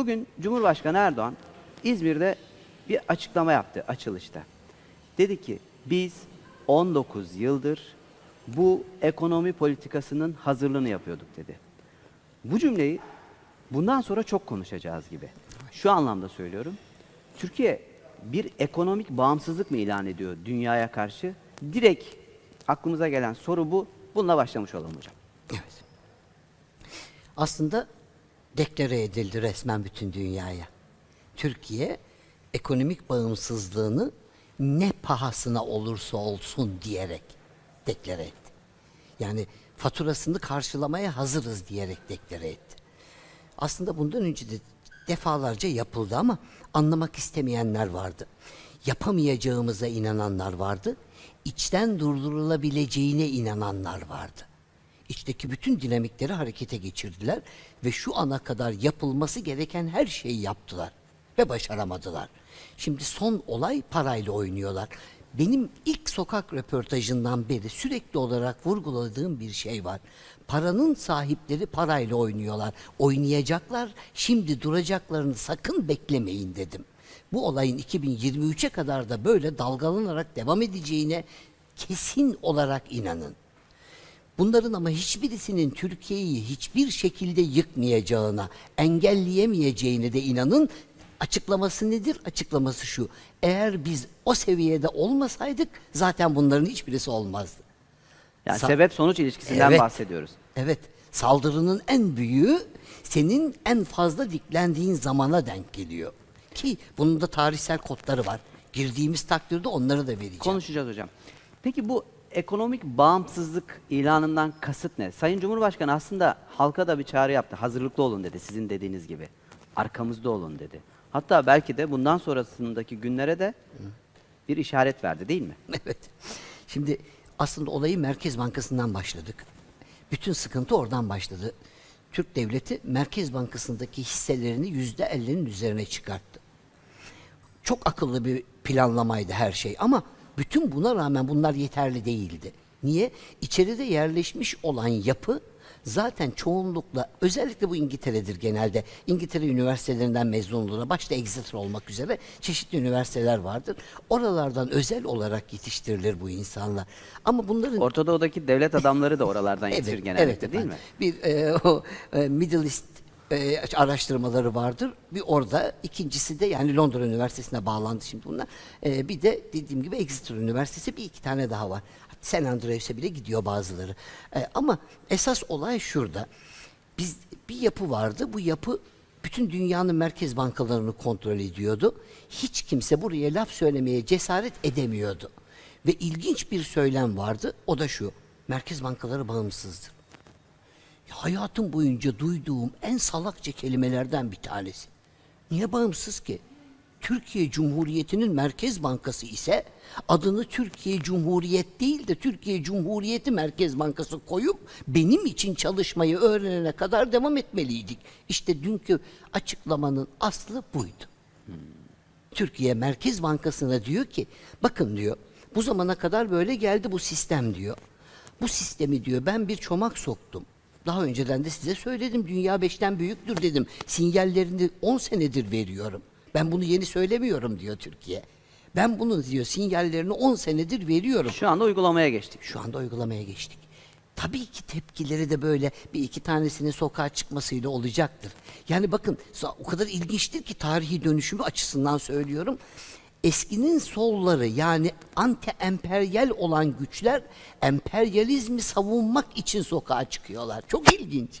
Bugün Cumhurbaşkanı Erdoğan İzmir'de bir açıklama yaptı açılışta. Dedi ki biz 19 yıldır bu ekonomi politikasının hazırlığını yapıyorduk dedi. Bu cümleyi bundan sonra çok konuşacağız gibi. Şu anlamda söylüyorum. Türkiye bir ekonomik bağımsızlık mı ilan ediyor dünyaya karşı? Direkt aklımıza gelen soru bu. Bununla başlamış olalım hocam. Evet. Aslında deklare edildi resmen bütün dünyaya. Türkiye ekonomik bağımsızlığını ne pahasına olursa olsun diyerek deklare etti. Yani faturasını karşılamaya hazırız diyerek deklare etti. Aslında bundan önce de defalarca yapıldı ama anlamak istemeyenler vardı. Yapamayacağımıza inananlar vardı. İçten durdurulabileceğine inananlar vardı. İçteki bütün dinamikleri harekete geçirdiler ve şu ana kadar yapılması gereken her şeyi yaptılar ve başaramadılar. Şimdi son olay parayla oynuyorlar. Benim ilk sokak röportajından beri sürekli olarak vurguladığım bir şey var. Paranın sahipleri parayla oynuyorlar. Oynayacaklar. Şimdi duracaklarını sakın beklemeyin dedim. Bu olayın 2023'e kadar da böyle dalgalanarak devam edeceğine kesin olarak inanın. Bunların ama hiçbirisinin Türkiye'yi hiçbir şekilde yıkmayacağına, engelleyemeyeceğine de inanın. Açıklaması nedir? Açıklaması şu. Eğer biz o seviyede olmasaydık zaten bunların hiçbirisi olmazdı. Yani Sa- sebep sonuç ilişkisinden Evet. bahsediyoruz. Evet. Saldırının en büyüğü senin en fazla diklendiğin zamana denk geliyor. Ki bunun da tarihsel kodları var. Girdiğimiz takdirde onları da vereceğim. Konuşacağız hocam. Peki bu ekonomik bağımsızlık ilanından kasıt ne? Sayın Cumhurbaşkanı aslında halka da bir çağrı yaptı. Hazırlıklı olun dedi sizin dediğiniz gibi. Arkamızda olun dedi. Hatta belki de bundan sonrasındaki günlere de bir işaret verdi değil mi? Evet. Şimdi aslında olayı Merkez Bankası'ndan başladık. Bütün sıkıntı oradan başladı. Türk Devleti Merkez Bankası'ndaki hisselerini yüzde elli'nin üzerine çıkarttı. Çok akıllı bir planlamaydı her şey ama bütün buna rağmen bunlar yeterli değildi. Niye? İçeride yerleşmiş olan yapı zaten çoğunlukla özellikle bu İngiltere'dir genelde. İngiltere üniversitelerinden mezun olurlar. Başta Exeter olmak üzere çeşitli üniversiteler vardır. Oralardan özel olarak yetiştirilir bu insanlar. Ama bunların Orta Doğu'daki devlet adamları da oralardan yetişir genellikle değil mi? Bir e, o e, Middle East e, araştırmaları vardır. Bir orada, ikincisi de yani Londra Üniversitesi'ne bağlandı şimdi bunlar. E, bir de dediğim gibi Exeter Üniversitesi bir iki tane daha var. St. Andrews'e bile gidiyor bazıları. E, ama esas olay şurada. Biz bir yapı vardı. Bu yapı bütün dünyanın merkez bankalarını kontrol ediyordu. Hiç kimse buraya laf söylemeye cesaret edemiyordu. Ve ilginç bir söylem vardı. O da şu. Merkez bankaları bağımsızdır. Ya hayatım boyunca duyduğum en salakça kelimelerden bir tanesi. Niye bağımsız ki? Türkiye Cumhuriyeti'nin Merkez Bankası ise adını Türkiye Cumhuriyet değil de Türkiye Cumhuriyeti Merkez Bankası koyup benim için çalışmayı öğrenene kadar devam etmeliydik. İşte dünkü açıklamanın aslı buydu. Türkiye Merkez Bankası'na diyor ki bakın diyor bu zamana kadar böyle geldi bu sistem diyor. Bu sistemi diyor ben bir çomak soktum. Daha önceden de size söyledim dünya beşten büyüktür dedim. Sinyallerini 10 senedir veriyorum. Ben bunu yeni söylemiyorum diyor Türkiye. Ben bunu diyor sinyallerini 10 senedir veriyorum. Şu anda uygulamaya geçtik. Şu anda uygulamaya geçtik. Tabii ki tepkileri de böyle bir iki tanesinin sokağa çıkmasıyla olacaktır. Yani bakın o kadar ilginçtir ki tarihi dönüşümü açısından söylüyorum. Eskinin solları yani anti emperyal olan güçler emperyalizmi savunmak için sokağa çıkıyorlar. Çok ilginç.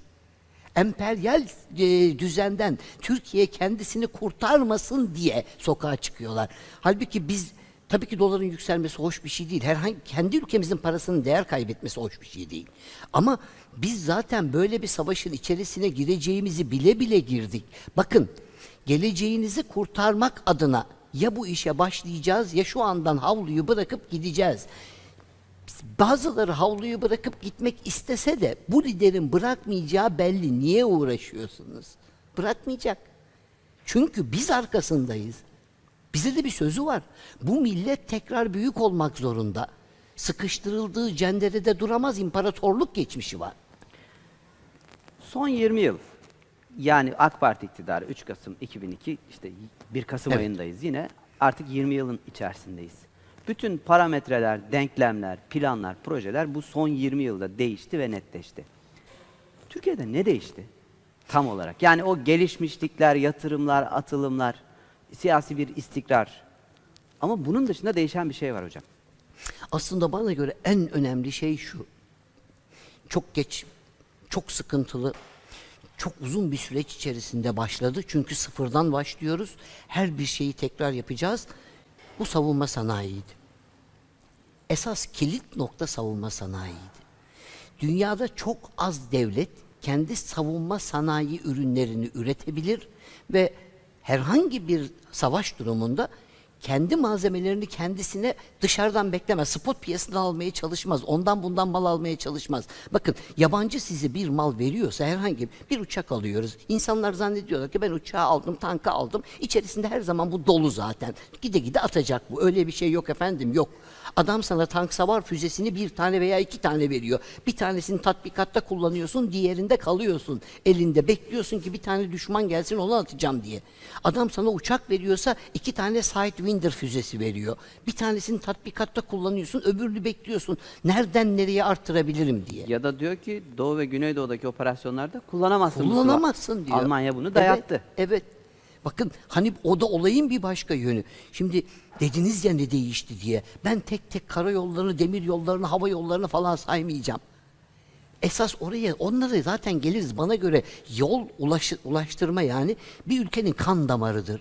Emperyal e, düzenden Türkiye kendisini kurtarmasın diye sokağa çıkıyorlar. Halbuki biz tabii ki doların yükselmesi hoş bir şey değil. Herhangi kendi ülkemizin parasının değer kaybetmesi hoş bir şey değil. Ama biz zaten böyle bir savaşın içerisine gireceğimizi bile bile girdik. Bakın geleceğinizi kurtarmak adına ya bu işe başlayacağız ya şu andan havluyu bırakıp gideceğiz. Bazıları havluyu bırakıp gitmek istese de bu liderin bırakmayacağı belli. Niye uğraşıyorsunuz? Bırakmayacak. Çünkü biz arkasındayız. Bize de bir sözü var. Bu millet tekrar büyük olmak zorunda. Sıkıştırıldığı cenderede duramaz imparatorluk geçmişi var. Son 20 yıl Yani AK Parti iktidarı 3 Kasım 2002 işte 1 Kasım Evet. ayındayız yine. Artık 20 yılın içerisindeyiz. Bütün parametreler, denklemler, planlar, projeler bu son 20 yılda değişti ve netleşti. Türkiye'de ne değişti? Tam olarak. Yani o gelişmişlikler, yatırımlar, atılımlar, siyasi bir istikrar. Ama bunun dışında değişen bir şey var hocam. Aslında bana göre en önemli şey şu. Çok geç, çok sıkıntılı, çok uzun bir süreç içerisinde başladı. Çünkü sıfırdan başlıyoruz. Her bir şeyi tekrar yapacağız. Bu savunma sanayiydi. Esas kilit nokta savunma sanayiydi. Dünyada çok az devlet kendi savunma sanayi ürünlerini üretebilir ve herhangi bir savaş durumunda kendi malzemelerini kendisine dışarıdan beklemez. Spot piyasadan almaya çalışmaz. Ondan bundan mal almaya çalışmaz. Bakın yabancı size bir mal veriyorsa herhangi bir uçak alıyoruz. İnsanlar zannediyorlar ki ben uçağı aldım, tankı aldım. İçerisinde her zaman bu dolu zaten. Gide gide atacak bu. Öyle bir şey yok efendim yok. Adam sana tank savar füzesini bir tane veya iki tane veriyor. Bir tanesini tatbikatta kullanıyorsun, diğerinde kalıyorsun. Elinde bekliyorsun ki bir tane düşman gelsin onu atacağım diye. Adam sana uçak veriyorsa iki tane Sidewinder füzesi veriyor. Bir tanesini tatbikatta kullanıyorsun, öbürünü bekliyorsun. Nereden nereye arttırabilirim diye. Ya da diyor ki Doğu ve Güneydoğu'daki operasyonlarda kullanamazsın. bu. Kullanamazsın diyor. Almanya bunu dayattı. Evet, evet. Bakın hani o da olayın bir başka yönü. Şimdi dediniz ya ne değişti diye. Ben tek tek karayollarını, demir yollarını, hava yollarını falan saymayacağım. Esas oraya, onlara zaten geliriz. Bana göre yol ulaşı- ulaştırma yani bir ülkenin kan damarıdır.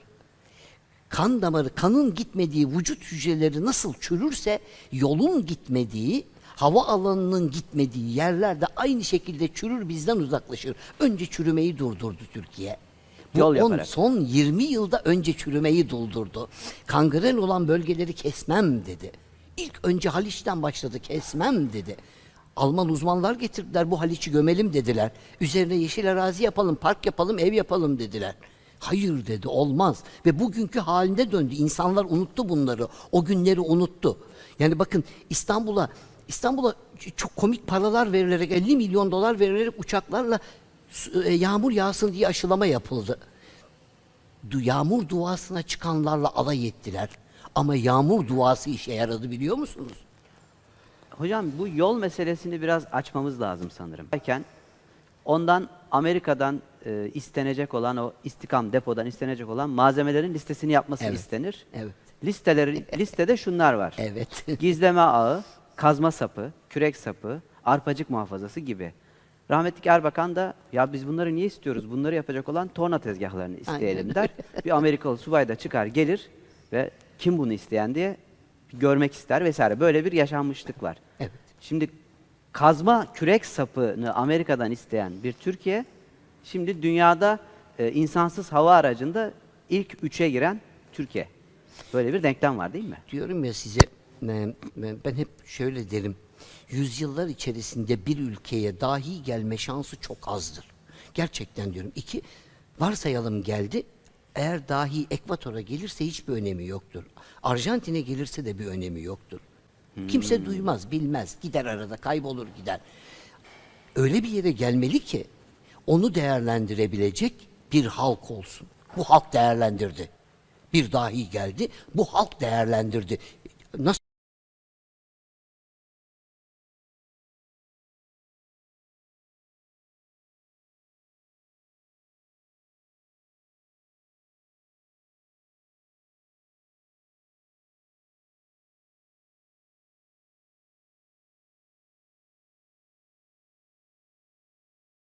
Kan damarı, kanın gitmediği vücut hücreleri nasıl çürürse yolun gitmediği, hava alanının gitmediği yerlerde aynı şekilde çürür bizden uzaklaşır. Önce çürümeyi durdurdu Türkiye. Bu Yol on- yaparak. son 20 yılda önce çürümeyi durdurdu. Kangren olan bölgeleri kesmem dedi. İlk önce Haliç'ten başladı kesmem dedi. Alman uzmanlar getirdiler bu Haliç'i gömelim dediler. Üzerine yeşil arazi yapalım, park yapalım, ev yapalım dediler. Hayır dedi olmaz ve bugünkü haline döndü. İnsanlar unuttu bunları. O günleri unuttu. Yani bakın İstanbul'a İstanbul'a çok komik paralar verilerek 50 milyon dolar verilerek uçaklarla e, yağmur yağsın diye aşılama yapıldı. Yağmur duasına çıkanlarla alay ettiler. Ama yağmur duası işe yaradı biliyor musunuz? Hocam bu yol meselesini biraz açmamız lazım sanırım. Ondan Amerika'dan e, istenecek olan o istikam depodan istenecek olan malzemelerin listesini yapması Evet. istenir. Evet. Listeleri listede şunlar var. Evet. Gizleme ağı, kazma sapı, kürek sapı, arpacık muhafazası gibi. Rahmetli Erbakan da ya biz bunları niye istiyoruz? Bunları yapacak olan torna tezgahlarını isteyelim Aynen der. Bir Amerikalı subay da çıkar gelir ve kim bunu isteyen diye görmek ister vesaire. Böyle bir yaşanmışlık var. Evet. Şimdi kazma kürek sapını Amerika'dan isteyen bir Türkiye, şimdi dünyada e, insansız hava aracında ilk üçe giren Türkiye. Böyle bir denklem var değil mi? Diyorum ya size e, e, ben hep şöyle derim. Yüzyıllar içerisinde bir ülkeye dahi gelme şansı çok azdır. Gerçekten diyorum. İki, varsayalım geldi. Eğer dahi Ekvator'a gelirse hiçbir önemi yoktur. Arjantin'e gelirse de bir önemi yoktur. Kimse duymaz, bilmez. Gider arada, kaybolur gider. Öyle bir yere gelmeli ki onu değerlendirebilecek bir halk olsun. Bu halk değerlendirdi. Bir dahi geldi, bu halk değerlendirdi. Nasıl